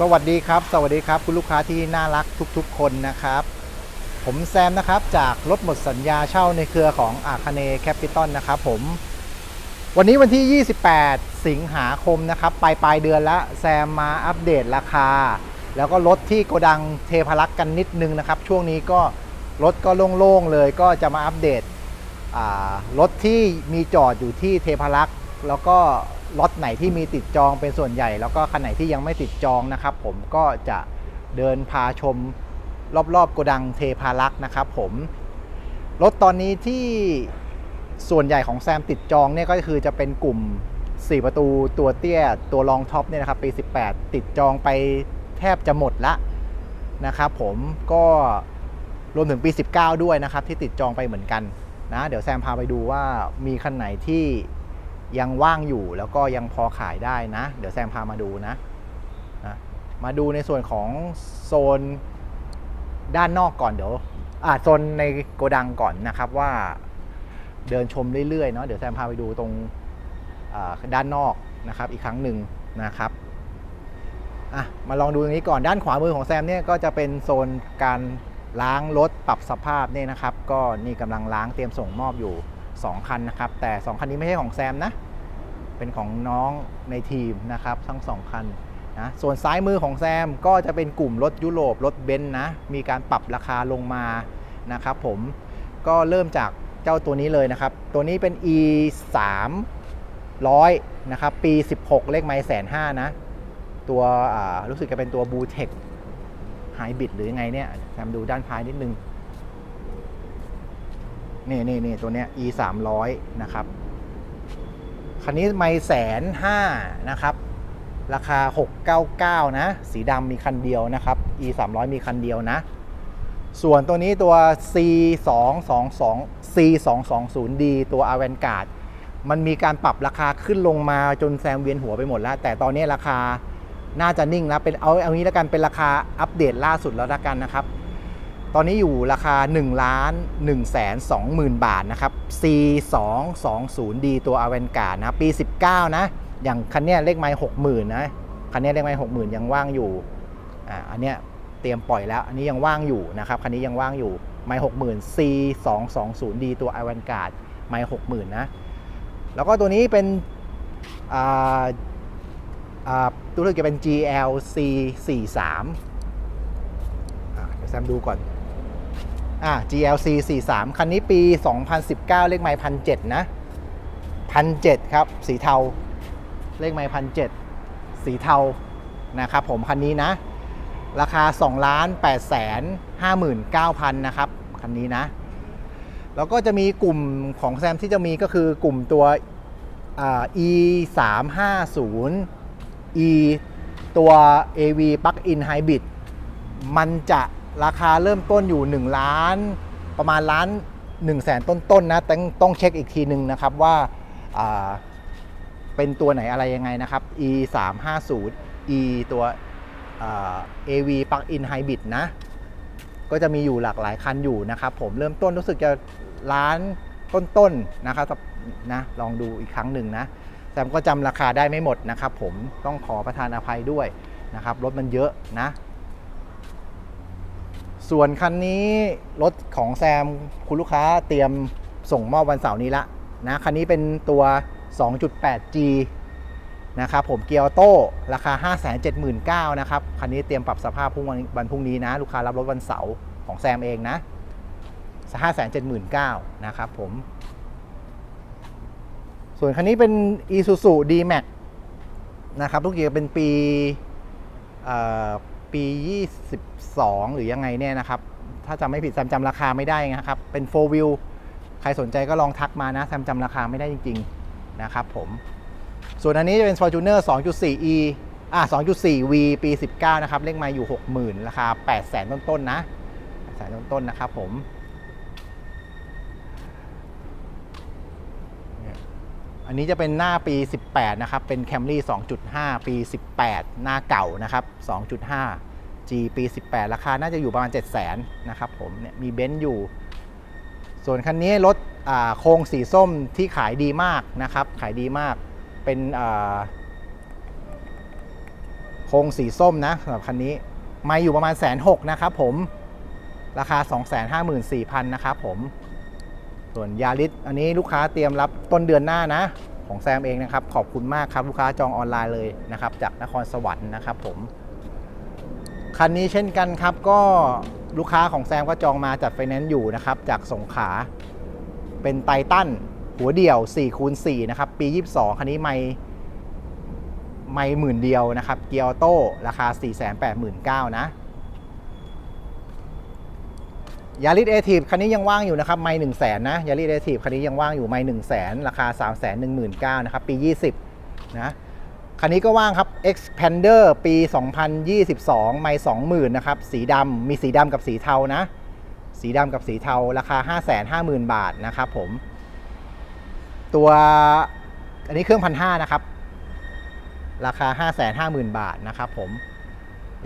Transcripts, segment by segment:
สวัสดีครับ สวัสดีครับ คุณลูกค้าที่น่ารักทุกๆ คนนะครับ ผมแซมนะครับ จากรถหมดสัญญาเช่าในเครือของอาคาเนแคปิตอลนะครับผม วันนี้วันที่ 28 สิงหาคมนะครับ ปลายปลายเดือนแล้วแซมมาอัปเดตราคา แล้วก็รถที่โกดังเทพารักษ์กันนิดนึงนะครับ ช่วงนี้ก็รถก็โล่งๆเลยก็จะมาอัปเดตรถที่มีจอดอยู่ที่เทพารักษ์แล้วก็ รถไหนที่มีติดจองเป็นส่วนใหญ่ แล้วก็คันไหนที่ยังไม่ติดจองนะครับ ผมก็จะเดินพาชมรอบๆโกดังเทพารักษ์นะครับผมรถตอนนี้ที่ส่วนใหญ่ของแซมติดจองเนี่ยก็คือจะเป็นกลุ่ม 4 ประตูตัวเตี้ยตัวรองท็อปเนี่ยนะครับปี 18 ติดจองไปแทบจะหมดละนะครับผมก็รวมถึงปี 19 ด้วยนะครับที่ติดจองไปเหมือนกันนะเดี๋ยวแซมพาไปดูว่ามีคันไหนที่ ยังว่างอยู่แล้วก็ยังพอขายได้นะ เดี๋ยวแซมพามาดูนะนะมาดูในส่วนของโซนด้านนอกก่อนเดี๋ยวอ่าโซนในโกดังก่อนนะครับว่าเดินชมเรื่อยๆเนาะเดี๋ยวแซมพาไปดูตรงด้านนอกนะครับ อีกครั้งหนึ่งนะครับอะมาลองดูตรงนี้ก่อนด้านขวามือของแซมเนี่ยก็จะเป็นโซนการล้างรถปรับสภาพเนี่ยนะครับ ก็นี่กำลังล้างเตรียมส่งมอบอยู่ 2 คันนะครับ แต่ 2 คันนี้ไม่ใช่ของแซมนะ เป็นของน้องในทีมนะครับทั้ง 2 คันนะส่วนซ้ายมือของแซมก็จะเป็นกลุ่มรถยุโรปรถเบนซ์นะ มีการปรับราคาลงมานะครับผมก็เริ่มจากเจ้าตัวนี้เลยนะครับ ตัวนี้เป็น e 300นะครับปี 16 เลขไม้แสนห้านะ ตัวรู้สึกจะเป็นตัวบูเทคไฮบริดหรือไงเนี่ยแซมดูด้านท้ายนิดนึง นี่นี่นี่ตัวเนี้ย e 3 0 0นะครับคันนี้ไม่แสนห้านะครับ ราคา 699 นะ สีดำมีคันเดียวนะครับ e 3 0 0มีคันเดียวนะ ส่วนตัวนี้ตัว c 2 2 2 c 2 2 0 d ตัว a v a n g a r d มันมีการปรับราคาขึ้นลงมาจนแซมเวียนหัวไปหมดแล้ว แต่ตอนนี้ราคาน่าจะนิ่งแล้วเป็นเอาเอางี้แล้วกันเป็นราคาอัปเดตล่าสุดแล้วละกันนะครับ ตอนนี้อยู่ราคา1ล้าน1แสน2หมื่นบาทนะครับ C 2 2 0 D ตัว a v a n g a r d นะปี 19 นะ อย่างคันนี้เลขไม้60,000 นะ คันนี้เลขไม้60,000 ยังว่างอยู่อ่าอันเนี้ยเตรียมปล่อยแล้ว อันนี้ยังว่างอยู่นะครับ คันนี้ยังว่างอยู่ไม้60,000 C 2 2 0 D ตัว a v a n g a r d ไม้60,000 นะ แล้วก็ตัวนี้เป็นอ่าอ่าตัวเลือกจะเป็น GLC 43อ่าเดี๋ยวแซมดูก่อน อ่า GLC 43 คันนี้ปี 2019 เลขไม้พันเนะพันเครับ สีเทา เลขไม้พันเสีเทา นะครับผม คันนี้นะ ราคา2ล้าน8แสน59,000 นะครับ คันนี้นะ แล้วก็จะมีกลุ่มของแซมที่จะมีก็คือกลุ่มตัวอ่า E 3 5 0 E ตัว AV Plug-in Hybrid มันจะ ราคาเริ่มต้นอยู่ 1 ล้าน ประมาณล้าน1แสนต้นๆนะต้องต้องเช็คอีกทีหนึ่งนะครับว่าาเป็นตัวไหนอะไรยังไงนะครับ E 3 5 0 E ตัวอ่า AV Plug-in Hybrid นะ ก็จะมีอยู่หลากหลายคันอยู่นะครับ ผมเริ่มต้นรู้สึกจะล้านต้นๆนะครับนะลองดูอีกครั้งหนึ่งนะแซมก็จำราคาได้ไม่หมดนะครับ ผมต้องขอประทานอภัยด้วยนะครับรถมันเยอะนะ ส่วนคันนี้รถของแซมคุณลูกค้าเตรียมส่งมอบวันเสาร์นี้ละนะคันนี้เป็นตัว 2.8G นะครับผมเกียร์ออโต้ราคา 579,000นะครับ คันนี้เตรียมปรับสภาพพรุ่งวันวันพรุ่งนี้นะ ลูกค้ารับรถวันเสาร์ของแซมเองนะ 579,000นะครับผม ส่วนคันนี้เป็น Isuzu D-Max นะครับทุกอย่างเป็นปีเอ่อ ปี 22 หรือยังไงเนี่ยนะครับ ถ้าจำไม่ผิดแซมจำราคาไม่ได้นะครับ เป็น4 wheel ใครสนใจก็ลองทักมานะแซมจำราคาไม่ได้จริง ๆ นะครับผม ส่วนอันนี้จะเป็น Fortuner 2.4e อะ 2.4V ปี 19 นะครับ เลขมาอยู่ 60,000 ราคา 800,000 ต้นๆนะ 800,000 ต้นๆ นะครับผม นนี้จะเป็นหน้าปี 18 นะครับ เป็น Camry 2.5 ปี 18 หน้าเก่านะครับ 2.5 G ปี 18 ราคาน่าจะอยู่ประมาณ 700,000นะครับผมเนี่ยมีเบนซ์อยู่ ส่วนคันนี้รถอ่าโครงสีส้มที่ขายดีมากนะครับ ขายดีมาก เป็นอ่าโครงสีส้มนะสำหรับคันนี้ม่อยู่ประมาณแสนหกนะครับผม ราคา 254,000 นะครับผม ส่วนยาริสอันนี้ลูกค้าเตรียมรับต้นเดือนหน้านะ ของแซมเองนะครับ ขอบคุณมากครับลูกค้าจองออนไลน์เลยนะครับ จากนครสวรรค์นะครับผม คันนี้เช่นกันครับก็ลูกค้าของแซมก็จองมาจัดไฟแนนซ์อยู่นะครับ จากสงขลาเป็นไททันหัวเดี่ยว4คูณ4นะครับ ปี 22 คันนี้ไม่ไม่หมื่นเดียวนะครับ เกียร์ออโต้ราคา 489,000นะ ยาริสเอทีฟคันนี้ยังว่างอยู่นะครับ ไม่หนึ่งแสนนะยาริสเอทีฟคันนี้ยังว่างอยู่ไม่หนึ่งแสนราคา 3 1 9 0 0 0นะครับ ปี 20 นะ คันนี้ก็ว่างครับ Expander ปี 2022 ไม่20,000นะครับ สีดำมีสีดำกับสีเทานะ สีดำกับสีเทา ราคา 550,000 บาทนะครับผม ตัวอันนี้เครื่องพันห้านะครับ ราคา 550,000 บาทนะครับผม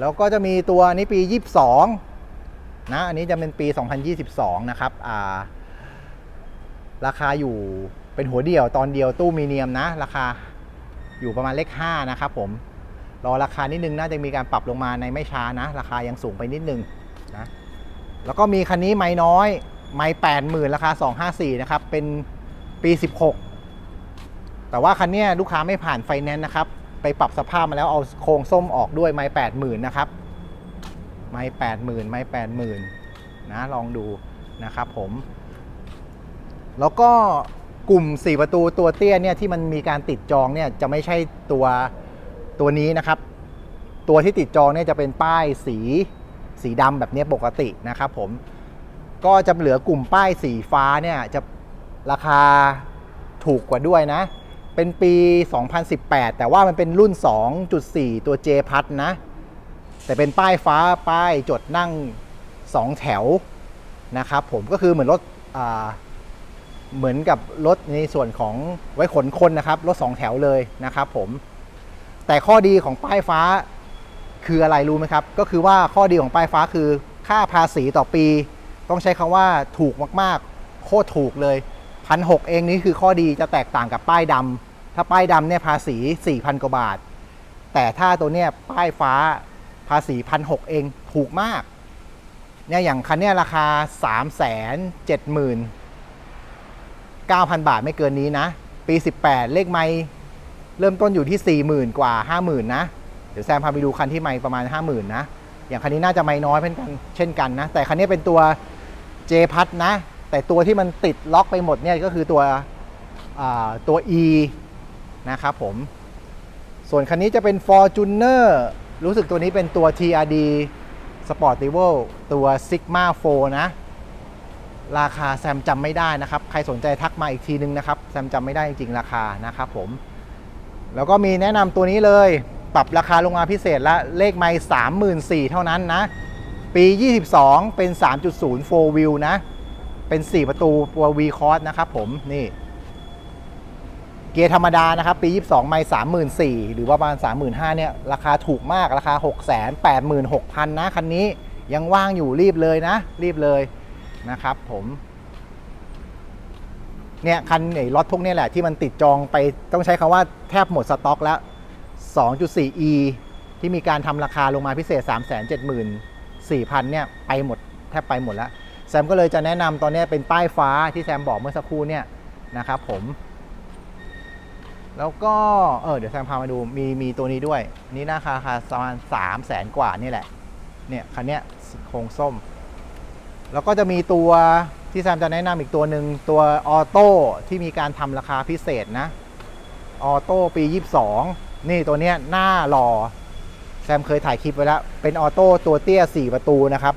แล้วก็จะมีตัวนี้ปี 22 นะอันนี้จะเป็นปี 2022 นะครับาราคาอยู่เป็นหัวเดี่ยวตอนเดียวตู้มีเนียมนะ ราคาอยู่ประมาณเลข5นะครับผมรอราคานิดนึงน่าจะมีการปรับลงมาในไม่ช้านะ ราคายังสูงไปนิดนึงนะแล้วก็มีคันนี้ไม้น้อย ไม้80,000ราคา 254 นะครับ เป็นปี 16 แต่ว่าคันนี้ลูกค้าไม่ผ่านไฟแนนซ์นะครับ ไปปรับสภาพมาแล้วเอาโครงส้มออกด้วยไม้80,000นะครับ ไม้80,000ไม้80,000นะลองดูนะครับผม แล้วก็กลุ่ม 4 ประตูตัวเตี้ยเนี่ยที่มันมีการติดจองเนี่ยจะไม่ใช่ตัวตัวนี้นะครับ ตัวที่ติดจองเนี่ยจะเป็นป้ายสีสีดำแบบนี้ปกตินะครับผมก็จะเหลือกลุ่มป้ายสีฟ้าเนี่ยจะราคาถูกกว่าด้วยนะ เป็นปี 2018 แต่ว่ามันเป็นรุ่น 2.4 ตัว J พัดนะ แต่เป็นป้ายฟ้าป้ายจดนั่ง 2 แถวนะครับผมก็คือเหมือนรถเหมือนกับรถในส่วนของไว้ขนคนนะครับรถ 2 แถวเลยนะครับผมแต่ข้อดีของป้ายฟ้าคืออะไรรู้ไหมครับ ก็คือว่าข้อดีของป้ายฟ้าคือค่าภาษีต่อปี ต้องใช้คำว่าถูกมากๆ โคตรถูกเลยพันหเองนี่คือข้อดีจะแตกต่างกับป้ายดำถ้าป้ายดำเนี่ยภาษี 4,000 กว่าบาท แต่ถ้าตัวเนี้ยป้ายฟ้า ภาษีพันหเองถูกมากเนี่ยอย่างคันเนี้ยราคา 3 7 0 0 0 9,000 บาทไม่เกินนี้นะ ปี 18 เลขไม่เริ่มต้นอยู่ที่ 40,000 กว่า 50,000 นะ เดี๋ยวแซมพาไปดูคันที่ไม่ประมาณ 50,000 นะ อย่างคันนี้น่าจะไม่น้อยเช่นกันเช่นกันนะ แต่คันนี้เป็นตัว J พัดนะ แต่ตัวที่มันติดล็อกไปหมดเนี่ยก็คือตัวอ่าตัว E นะครับผม ส่วนคันนี้จะเป็น Fortuner รู้สึกตัวนี้เป็นตัว TRD Sportivo ตัว Sigma 4 นะ ราคาแซมจำไม่ได้นะครับ ใครสนใจทักมาอีกทีนึงนะครับ แซมจำไม่ได้จริงๆราคานะครับผม แล้วก็มีแนะนำตัวนี้เลย ปรับราคาลงมาพิเศษและ เลขไม่สามหมื่นสี่เท่านั้นนะ ปี 22 เป็น 3.0 4 wheel นะ เป็น 4 ประตูตัว V cross นะครับผม นี่ กียร์ธรรมดานะครับ ปี 22 ไม่34,000 หรือว่าประมาณ 35,000เนี่ย ราคาถูกมากราคา 686,000 นะ คันนี้ยังว่างอยู่รีบเลยนะ รีบเลยนะครับผมเนี่ยคันไอ้รถพวกนี้แหละที่มันติดจองไปต้องใช้คำว่าแทบหมดสต็อกแล้ว 2.4e ที่มีการทำราคาลงมาพิเศษ 374,000 เนี่ย ไปหมดแทบไปหมดแล้ว แซมก็เลยจะแนะนำตอนนี้เป็นป้ายฟ้าที่แซมบอกเมื่อสักครู่เนี่ยนะครับผม แล้วก็เออเดี๋ยวแซมพามาดูมีมีตัวนี้ด้วย นี่ราคาราคาประมาณ3แสนกว่านี่แหละ เนี่ยคันเนี้ยโครงส้ม แล้วก็จะมีตัวที่แซมจะแนะนำอีกตัวหนึ่งตัวออโต้ที่มีการทำราคาพิเศษนะออโต้ปี 22 นี่ตัวเนี้ยหน้าหล่อแซมเคยถ่ายคลิปไว้แล้ว เป็นออโต้ตัวเตี้ย 4 ประตูนะครับ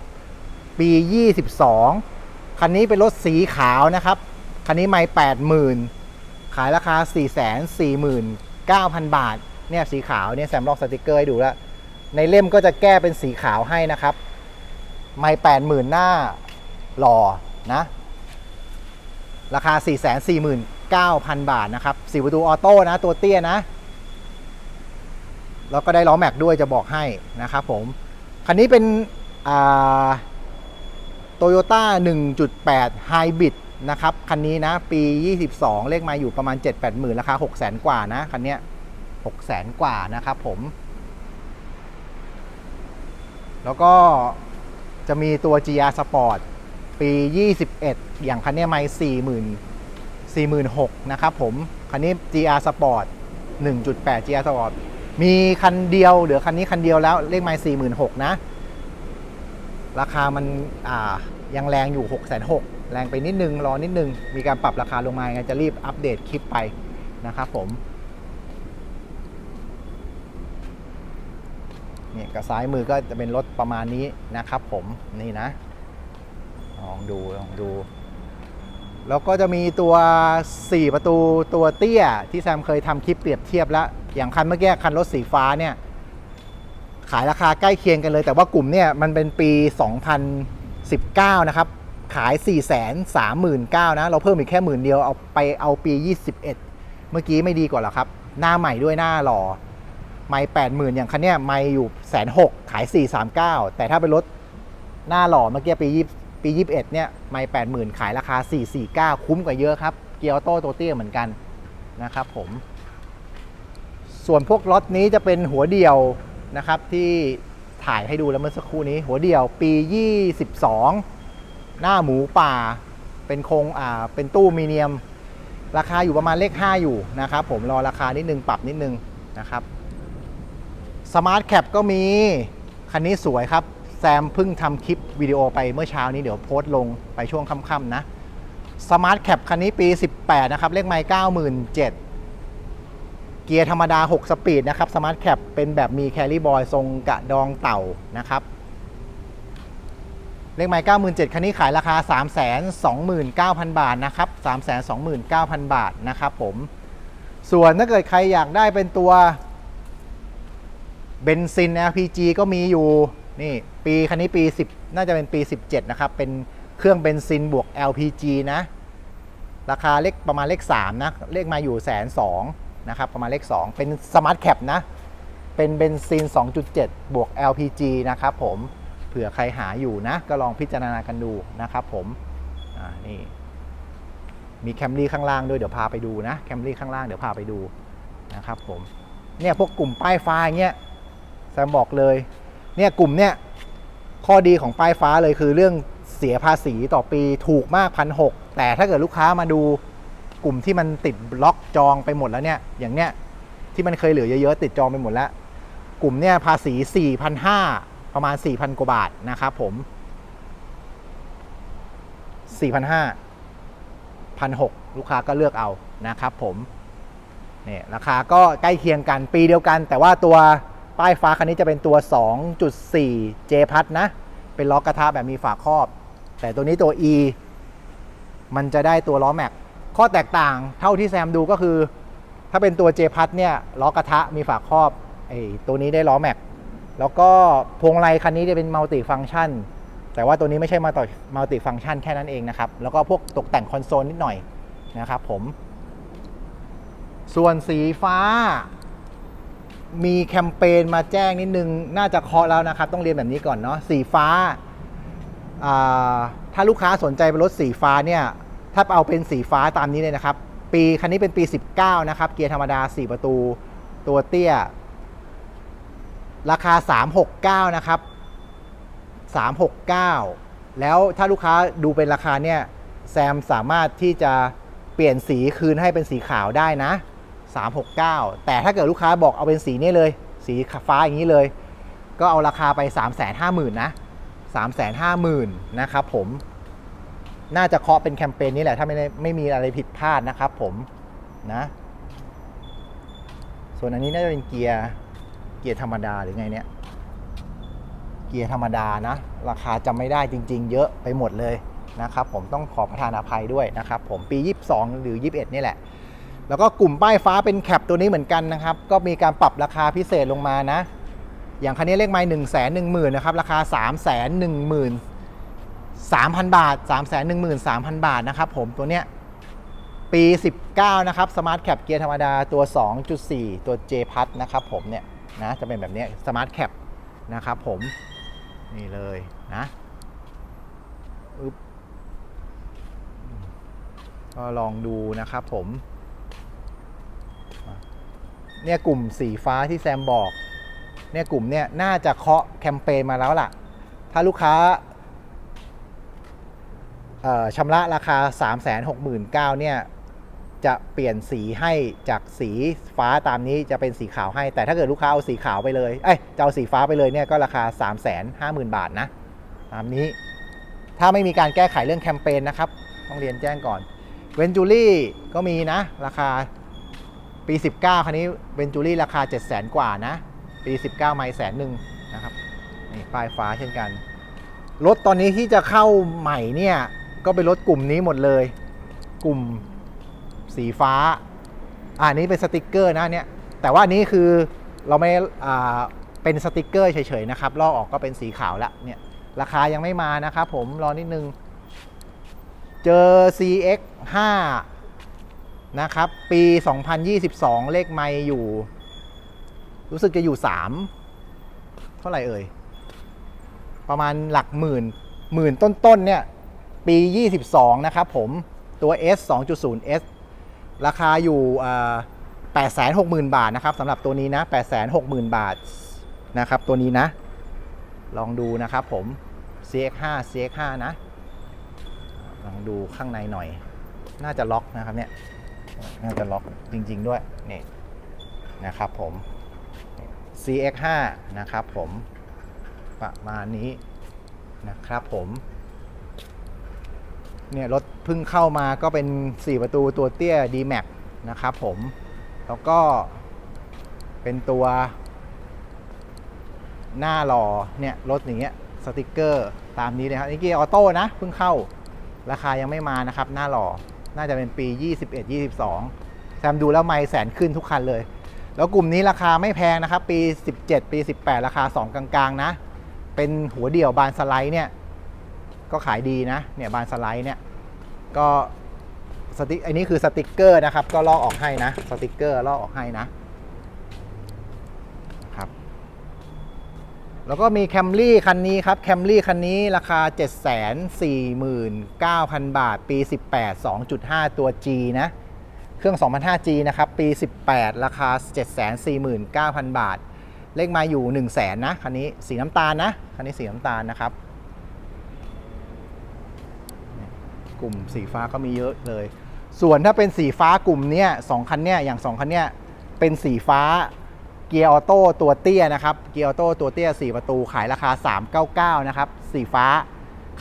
ปี 22 คันนี้เป็นรถสีขาวนะครับ คันนี้ไม่ 80,000 ขายราคา 449,000 บาท เนี่ยสีขาวเนี่ยแซมลอกสติกเกอร์ให้ดูแล้ว ในเล่มก็จะแก้เป็นสีขาวให้นะครับ ไม่80,000หน้าหล่อนะ ราคา 449,000 บาทนะครับ4ประตูออโต้นะ ตัวเตี้ยนะ แล้วก็ได้ล้อแม็กด้วยจะบอกให้นะครับผม คันนี้เป็นโตโยต้า1.8 Hybrid นะครับคันนี้นะปี 22 เลขมาอยู่ประมาณ 7-8หมื่นราคา6 0 0 0 0กว่านะคันเนี้ย6 0 0 0 0กว่านะครับผม แล้วก็จะมีตัว GR Sport ปี 21 อย่างคันเนี้ยไม่40,000 46,000นะครับผม คันนี้ GR Sport 1.8 GR Sport มีคันเดียวเหลือคันนี้คันเดียวแล้วเลขไม่46,000นะ ราคามันอ่ายังแรงอยู่ 6 6 0 0 0 แรงไปนิดนึงรอนิดนึง มีการปรับราคาลงมาไงจะรีบอัปเดตคลิปไปนะครับผมเนี่ยกับซ้ายมือก็จะเป็นรถประมาณนี้นะครับผมนี่นะลองดูลองดู แล้วก็จะมีตัว 4 ประตูตัวเตี้ย ที่แซมเคยทำคลิปเปรียบเทียบแล้ว อย่างคันเมื่อกี้ คันรถสีฟ้าเนี่ย ขายราคาใกล้เคียงกันเลย แต่ว่ากลุ่มเนี่ยมันเป็นปี 2019 นะครับ ขาย 4 3 9 0 0 0นะ เราเพิ่มอีกแค่หมื่นเดียวเอาไปเอาปี 21 เมื่อกี้ไม่ดีกว่าหรอครับ หน้าใหม่ด้วยหน้าหล่อไม่แปดหมื่นอย่างคันเนี้ยไม่อยู่แสนหกขายสี่สามเก้าแต่ถ้าเป็นรถหน้าหล่อเมื่อกี้ปียี่ปียี่สิบเนี่ยไม่แปดหมื่นขายราคาสี่สี่เก้าคุ้มกว่าเยอะครับ เกียร์ออโต้ตัวเตี้ยเหมือนกันนะครับผม ส่วนพวกรถนี้จะเป็นหัวเดียวนะครับที่ถ่ายให้ดูแล้วเมื่อสักครู่นี้ หัวเดียวปี 22 หน้าหมูป่า เป็นโครงอ่าเป็นตู้มีเนียม ราคาอยู่ประมาณเลข 5 อยู่นะครับผมรอราคานิดนึงปรับนิดนึงนะครับสมาร์ทแคปก็มี คันนี้สวยครับ แซมเพิ่งทำคลิปวิดีโอไปเมื่อเช้านี้เดี๋ยวโพสต์ลงไปช่วงค่ำๆนะสมาร์ทแคปคันนี้ปี 18 นะครับ เลขไมล์97,000เกียร์ธรรมดา 6 สปีดนะครับ สมาร์ทแคปเป็นแบบมีแคลรี่บอย ทรงกระดองเต่านะครับ เลขไมล์97,000คันนี้ขายราคา 329,000 บาทนะครับ 329,000 บาทนะครับผม ส่วนถ้าเกิดใครอยากได้เป็นตัวเบนซิน LPG ก็มีอยู่ นี่ปีคันนี้ปี 10 น่าจะเป็นปี 17 นะครับ เป็นเครื่องเบนซินบวก LPG นะ ราคาเลขประมาณเลข 3 นะ เลขมาอยู่แสนสองนะครับ ประมาณเลข 2 เป็นสมาร์ทแคปนะ เป็นเบนซิน 2.7 บวก LPG นะครับผม เผื่อใครหาอยู่นะ ก็ลองพิจารณากันดูนะครับผมนี่มีแคมรี่ข้างล่างด้วยเดี๋ยวพาไปดูนะแคมรี่ข้างล่างเดี๋ยวพาไปดูนะครับผมเนี่ยพวกกลุ่มป้ายฟ้าเงี้ยแซมบอกเลยเนี่ยกลุ่มเนี่ยข้อดีของป้ายฟ้าเลยคือเรื่องเสียภาษีต่อปีถูกมากพันหแต่ถ้าเกิดลูกค้ามาดูกลุ่มที่มันติดบล็อกจองไปหมดแล้วเนี่ยอย่างเนี้ยที่มันเคยเหลือเยอะๆติดจองไปหมดแล้ว กลุ่มเนี่ยภาษี4,500 ประมาณ 4,000 กว่าบาทนะครับผม 4,500 1,600 ลูกค้าก็เลือกเอานะครับผมเนี่ยราคาก็ใกล้เคียงกันปีเดียวกัน แต่ว่าตัวป้ายฟ้าคันนี้จะเป็นตัว 2.4 J พัดนะ เป็นล้อกระทะแบบมีฝาครอบ แต่ตัวนี้ตัว E มันจะได้ตัวล้อแม็ก ข้อแตกต่างเท่าที่แซมดูก็คือ ถ้าเป็นตัว J พัดเนี่ยล้อกระทะมีฝาครอบไอ้ตัวนี้ได้ล้อแม็ก แล้วก็พวงมาลัยคันนี้จะเป็นมัลติฟัง c t ชันแต่ว่าตัวนี้ไม่ใช่มัลติมัลติฟัง c t ชันแค่นั้นเองนะครับ แล้วก็พวกตกแต่งคอนโซลนิดหน่อยนะครับผม ส่วนสีฟ้า มีแคมเปญมาแจ้งนิดนึง น่าจะเคาะแล้วนะครับ ต้องเรียนแบบนี้ก่อนเนาะสีฟ้าอ่าถ้าลูกค้าสนใจเป็นรถสีฟ้าเนี่ย ถ้าเอาเป็นสีฟ้าตามนี้เลยนะครับ ปีคันนี้เป็นปี 19 นะครับ เกียร์ธรรมดา 4 ประตู ตัวเตี้ย ราคา 369 นะครับ 369 แล้วถ้าลูกค้าดูเป็นราคาเนี่ยแซมสามารถที่จะเปลี่ยนสีคืนให้เป็นสีขาวได้นะ 369 แต่ถ้าเกิดลูกค้าบอกเอาเป็นสีนี้เลย สีฟ้าอย่างนี้เลย ก็เอาราคาไป 350,000 นะ 350,000 นะครับผม น่าจะเคาะเป็นแคมเปญนี้แหละ ถ้าไม่ได้ไม่มีอะไรผิดพลาดนะครับผมนะ ส่วนอันนี้น่าจะเป็นเกียร์ เกียร์ธรรมดาหรือไงเนี่ย เกียร์ธรรมดานะ ราคาจำไม่ได้จริง ๆ เยอะไปหมดเลยนะครับผมต้องขอประทานอภัยด้วยนะครับผมปี 22 หรือ 21 นี่แหละ แล้วก็กลุ่มป้ายฟ้าเป็นแคปตัวนี้เหมือนกันนะครับ ก็มีการปรับราคาพิเศษลงมานะ อย่างคันนี้เลขไม้หนึ่งแสนหนึ่งหมื่นนะครับ ราคา3ามแสนหนึ่งหมื่นสามพันบาท3ามแสนหนึ่งหมื่นสามพันบาทนะครับผมตัวเนี้ยปี 19 นะครับสมาร์ทแคปเกียร์ธรรมดาตัว 2.4 ตัว J พัทนะครับผมเนี่ย นะจะเป็นแบบนี้สมาร์ทแคปนะครับผมนี่เลยนะอึ๊บก็ลองดูนะครับผม เนี่ยกลุ่มสีฟ้าที่แซมบอก เนี่ยกลุ่มเนี่ยน่าจะเคาะแคมเปญมาแล้วล่ะ ถ้าลูกค้าชำระราคา 3 6 9 0 0 0เนี่ย จะเปลี่ยนสีให้จากสีฟ้าตามนี้จะเป็นสีขาวให้ แต่ถ้าเกิดลูกค้าเอาสีขาวไปเลยเอ้ยจะเอาสีฟ้าไปเลยเนี่ยก็ราคา 3 5 0 0 0 0 บาทนะ ตามนี้ ถ้าไม่มีการแก้ไขเรื่องแคมเปญนะครับ ต้องเรียนแจ้งก่อนเวนจูรี่ก็มีนะ ราคาปี 19 คันนี้เวนจูรี่ราคา 7 0 0 0 0กว่านะ ปี 19 ไม่แสนหนึ่งนะครับนี่ป้ายฟ้าเช่นกัน รถตอนนี้ที่จะเข้าใหม่เนี่ย ก็เป็นรถกลุ่มนี้หมดเลย กลุ่ม สีฟ้าอ่านี้เป็นสติกเกอร์นะเนี่ยแต่ว่าอันนี้คือเราไม่เป็นสติกเกอร์เฉยๆนะครับลอกออกก็เป็นสีขาวละเนี่ยราคายังไม่มานะครับผมรอนิดนึง เจอ CX 5นะครับ ปี 2022 เลขไม่อยู่ รู้สึกจะอยู่ 3 เท่าไหร่เอ่ย ประมาณหลักหมื่น หมื่นต้นๆเนี่ย ปี 22 นะครับผม ตัว S 2.0 S ราคาอยู่860,000บาทนะครับสำหรับตัวนี้นะ860,000บาทนะครับ ตัวนี้นะ ลองดูนะครับผม CX5 CX5 นะ ลองดูข้างในหน่อย น่าจะล็อกนะครับเนี่ย น่าจะล็อกจริง ๆ ด้วยนี่นะครับผม CX5 นะครับผมประมาณนี้นะครับผม เนี่ยรถเพิ่งเข้ามาก็เป็น 4 ประตูตัวเตี้ย D-Max นะครับผม แล้วก็เป็นตัวหน้าหล่อเนี่ยรถอย่างเงี้ยสติกเกอร์ตามนี้เลยครับนี่เกียร์ออโต้นะเพิ่งเข้าราคายังไม่มานะครับ หน้าหล่อน่าจะเป็นปี 21 22แซมดูแล้วไม่แสนขึ้นทุกคันเลย แล้วกลุ่มนี้ราคาไม่แพงนะครับ ปี 17 ปี 18 ราคา 2 กลางๆ นะ เป็นหัวเดี่ยวบานสไลด์เนี่ย ก็ขายดีนะเนี่ยบานสไลด์เนี่ยก็สติอันนี้คือสติกเกอร์นะครับ ก็ลอกออกให้นะสติกเกอร์ลอกออกให้นะครับ แล้วก็มีแคมรี่คันนี้ครับแคมรี่คันนี้ราคา 749,000 บาท ปี 18 2.5 ตัว G นะ เครื่อง 2005G นะครับ ปี 18 ราคา 749,000 บาท เลขมาอยู่ 1 0 0 0 0แสนนะคันนี้สีน้ำตาลนะคันนี้สีน้ำตาลนะครับ กลุ่มสีฟ้าก็มีเยอะเลย ส่วนถ้าเป็นสีฟ้ากลุ่มเนี้ยสองคันเนี้ยอย่างสองคันเนี้ยเป็นสีฟ้าเกียร์ออโต้ตัวเตี้ยนะครับ เกียร์ออโต้ตัวเตี้ย 4 ประตูขายราคา 399 นะครับ สีฟ้า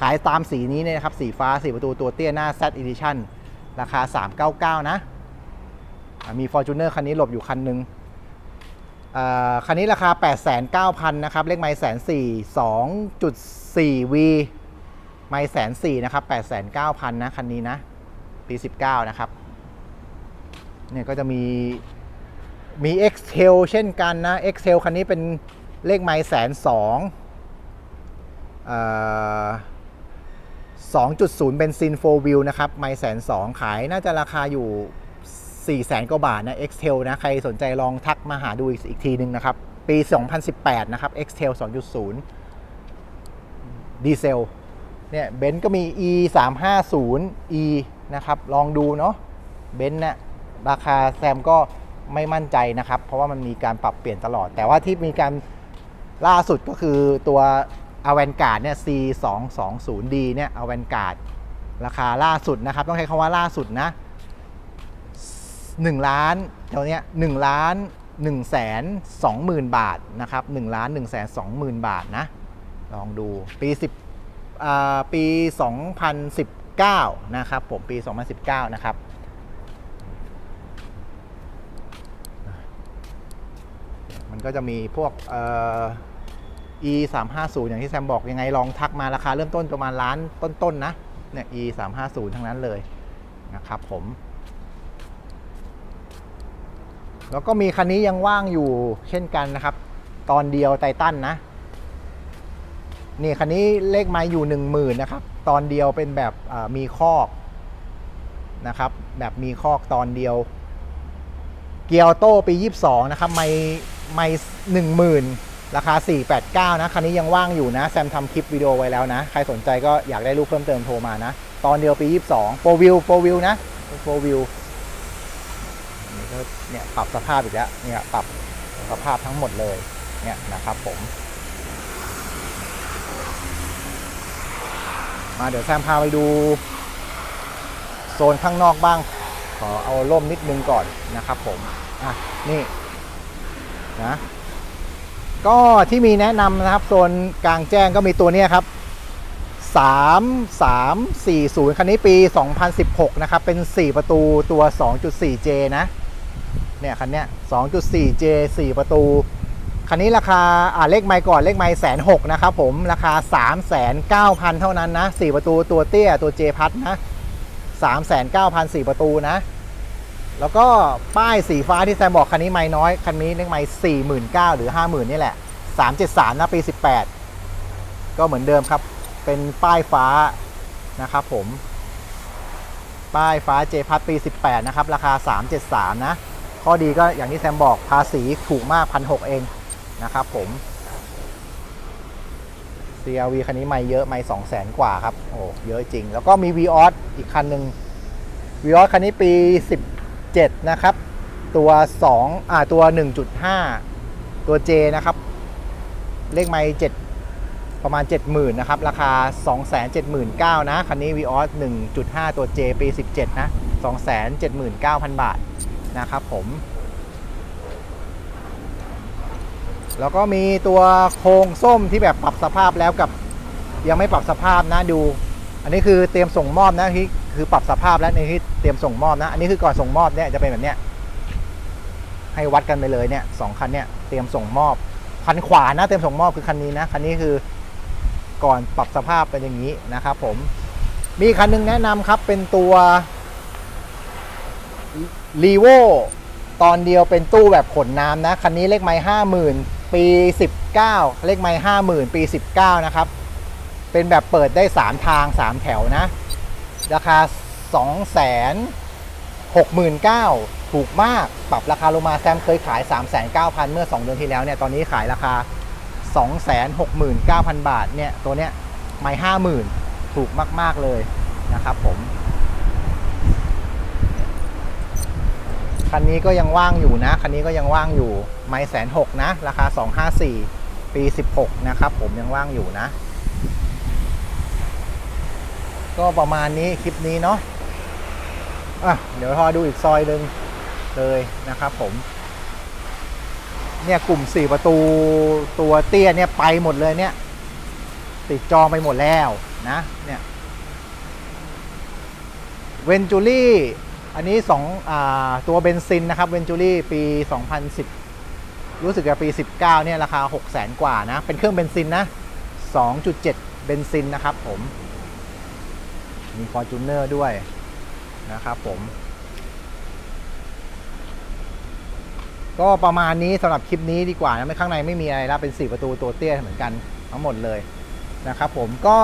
ขายตามสีนี้เนี่ยนะครับ สีฟ้า 4 ประตูตัวเตี้ยหน้า Z Edition ราคา 399 นะอะมี Fortuner คันนี้หลบอยู่คันหนึ่งคันนี้ราคา 8,900นะครับ เลขไมล์แสนสี่2.4 V ไม่แสนสี่นะครับแปดแสนเก้าพันนะคันนี้นะ ปีสิบเก้านะครับ เนี่ยก็จะมีมี Excel เช่นกันนะ Excel คันนี้เป็นเลขไม้แสนสองสองจุดศูนย์เบนซินโฟวิลนะครับ ไม้แสนสองขายน่าจะราคาอยู่4ี่แสนกว่าบาทนะ Excel นะ ใครสนใจลองทักมาหาดูอีกอีกทีนึงนะครับ ปี 2018 นะครับ Excel 2.0 ดีเซล เนี่ยเบนซ์ก็มี e 3 5 0 e นะครับ ลองดูเนาะเบนซ์เนี่ยราคาแซมก็ไม่มั่นใจนะครับ เพราะว่ามันมีการปรับเปลี่ยนตลอด แต่ว่าที่มีการล่าสุดก็คือตัว a v a n g a r d เนี่ย c 2 2 0 d เนี่ย a v a n g a r d ราคาล่าสุดนะครับ ต้องใช้คำว่าล่าสุดนะ1ล้านเท่านี้1ล้าน1แสน2หมื่นบาทนะครับ1ล้าน1แสน2หมื่นบาทนะ ลองดูปี10อ่า ปี 2019 นะครับผมปี 2019 นะครับมันก็จะมีพวก e 3 5 0อย่างที่แซมบอกยังไงลองทักมาราคาเริ่มต้นประมาณล้านต้นๆนะเนี่ย e 3 5 0ทั้งนั้นเลยนะครับผม แล้วก็มีคันนี้ยังว่างอยู่เช่นกันนะครับ ตอนเดียวไททันนะ นี่คันนี้เลขไม้อยู่ 1 0,000นะครับตอนเดียวเป็นแบบมีคอกนะครับแบบมีคอกตอนเดียว เกียร์โต้ปี 22 นะครับ ไม่ไม่หนึ่งหมื่นราคา 489 นะ คันนี้ยังว่างอยู่นะ แซมทำคลิปวิดีโอไว้แล้วนะ ใครสนใจก็อยากได้รูปเพิ่มเติมโทรมานะ ตอนเดียวปี 22โฟวิวโฟวิวนะโฟวิวนี่ก็เนี่ยปรับสภาพอีกแล้วเนี่ยปรับสภาพทั้งหมดเลยเนี่ยนะครับผม มาเดี๋ยวแซมพาไปดู โซนข้างนอกบ้าง ขอเอาร่มนิดนึงก่อนนะครับผม อะ นี่นะก็ที่มีแนะนำนะครับ โซนกลางแจ้งก็มีตัวนี้ครับ 3340 คันนี้ปี 2016 นะครับ เป็น 4 ประตูตัว 2.4J นะ เนี่ย คันเนี้ย 2.4J 4 ประตู คันนี้ราคาอ่าเลขไมค์ก่อนเลขไมค์แสนหกนะครับผมราคา 3 9 0 0 0 เท่านั้นนะ 4 ประตูตัวเตี้ยตัว J พัดนะ3 9 0 0 0 4 ประตูนะ แล้วก็ป้ายสีฟ้าที่แซมบอกคันนี้ไม่น้อย คันนี้เลขไม่สี่หมื่นเก้าหรือห้าหมื่นนี่แหละสามเจ็ดสามนะปีสิบแปดก็เหมือนเดิมครับ เป็นป้ายฟ้านะครับผม ป้ายฟ้าเจพัดปี 18 นะครับ ราคา 373 นะ ข้อดีก็อย่างที่แซมบอกภาษีถูกมากพันหเอง นะครับผม CRV คันนี้ไม่เยอะไม่2 0 0 0 0 0กว่าครับ โอ้เยอะจริง แล้วก็มี v ีออสอีกคันหนึ่ง v ีออสคันนี้ปี 17 นะครับ ตัว2อ่าตัว 1.5 ตัว J นะครับ เลขไม่7ประมาณ 70,000นะครับ ราคา 279,000นะ คันนี้ v ีออส1.5 ตัว J ปี 17 นะ 279,000 บาทนะครับผม แล้วก็มีตัวโครงส้มที่แบบปรับสภาพแล้วกับ ยังไม่ปรับสภาพนะดู อันนี้คือเตรียมส่งมอบนะที่คือปรับสภาพแล้วในที่เตรียมส่งมอบนะ อันนี้คือก่อนส่งมอบเนี่ยจะเป็นแบบเนี้ยให้วัดกันไปเลยเนี่ยสองคันเนี่ยเตรียมส่งมอบคันขวานะเตรียมส่งมอบคือคันนี้นะคันนี้คือก่อนปรับสภาพเป็นอย่างนี้นะครับ ผม มีคันหนึงแนะนำครับเป็นตัวรีโวตอนเดียวเป็นตู้แบบขนน้ำนะ คันนี้เลขไม้ห้าหมื่น ปี 19 เลขไม้ห้าหมื่นปี 19 นะครับ เป็นแบบเปิดได้ 3 ทาง 3 แถวนะ ราคา 2 6 9 0 0 0 ถูกมาก ปรับราคาลงมาแซมเคยขาย 3 9 0 0 0เมื่อ 2 เดือนที่แล้วเนี่ย ตอนนี้ขายราคา 269,000 บาทเนี่ย ตัวเนี้ยไม่50,000ถูกมาก ๆ เลยนะครับผม คันนี้ก็ยังว่างอยู่นะ คันนี้ก็ยังว่างอยู่ ไม่แสนหกนะ ราคา 254 ปี 16 นะครับผมยังว่างอยู่นะ ก็ประมาณนี้คลิปนี้เนาะอะเดี๋ยวพอดูอีกซอยหนึ่งเลยนะครับผม เนี่ยกลุ่ม 4 ประตูตัวเตี้ยเนี่ยไปหมดเลยเนี่ย ติดจองไปหมดแล้วนะเนี่ยเวนจูรี่ อันนี้2อ่าตัวเบนซินนะครับเวนจูรี่ปี 2010 รู้สึกจะปี 19เนี่ยราคา 6 0 0 0 0 0กว่านะ เป็นเครื่องเบนซินนะ 2.7 เบนซินนะครับผม มี f o r t u n e r ด้วยนะครับผม ก็ประมาณนี้สำหรับคลิปนี้ดีกว่านะไม่ข้างในไม่มีอะไรแล้วเป็น 4 ประตูตัวเตี้ยเหมือนกันทั้งหมดเลยนะครับผมก็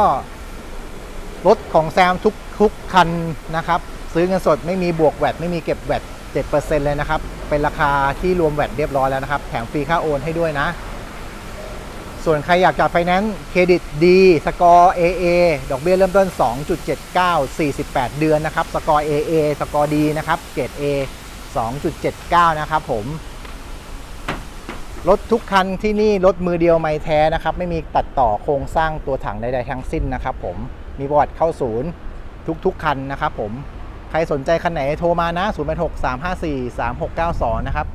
รถของแซมทุกทุกคันนะครับ ซื้อเงินสดไม่มีบวกแวดไม่มีเก็บแวด7%เลยนะครับ เป็นราคาที่รวมแวดเรียบร้อยแล้วนะครับ แถมฟรีค่าโอนให้ด้วยนะ ส่วนใครอยากจัดไฟแนนซ์เครดิตดีสกอร์ AA ดอกเบี้ยเริ่มต้น 2.79 48 เดือนนะครับ สกอร์ AA สกอร์ดีนะครับ เกรด A 2.79 นะครับผมรถทุกคันที่นี่รถมือเดียวไม่แท้นะครับ ไม่มีตัดต่อโครงสร้างตัวถังใดๆทั้งสิ้นนะครับผมมีประวัติเข้าศูนย์ทุกๆคันนะครับผม ใครสนใจคันไหนโทรมานะ 086 354 3692 นะครับ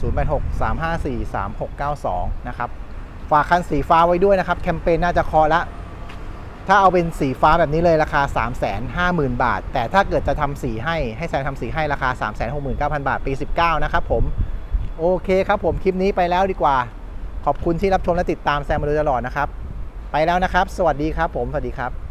086 354 3692 นะครับ ฝากคันสีฟ้าไว้ด้วยนะครับ แคมเปญน่าจะคอละ ถ้าเอาเป็นสีฟ้าแบบนี้เลยราคา 350,000 บาท แต่ถ้าเกิดจะทำสีให้ให้แซมทำสีให้ราคา 369,000 บาท ปี 19 นะครับผม โอเคครับผม คลิปนี้ไปแล้วดีกว่า ขอบคุณที่รับชมและติดตามแซมมาโดยตลอดนะครับ ไปแล้วนะครับ สวัสดีครับผม สวัสดีครับ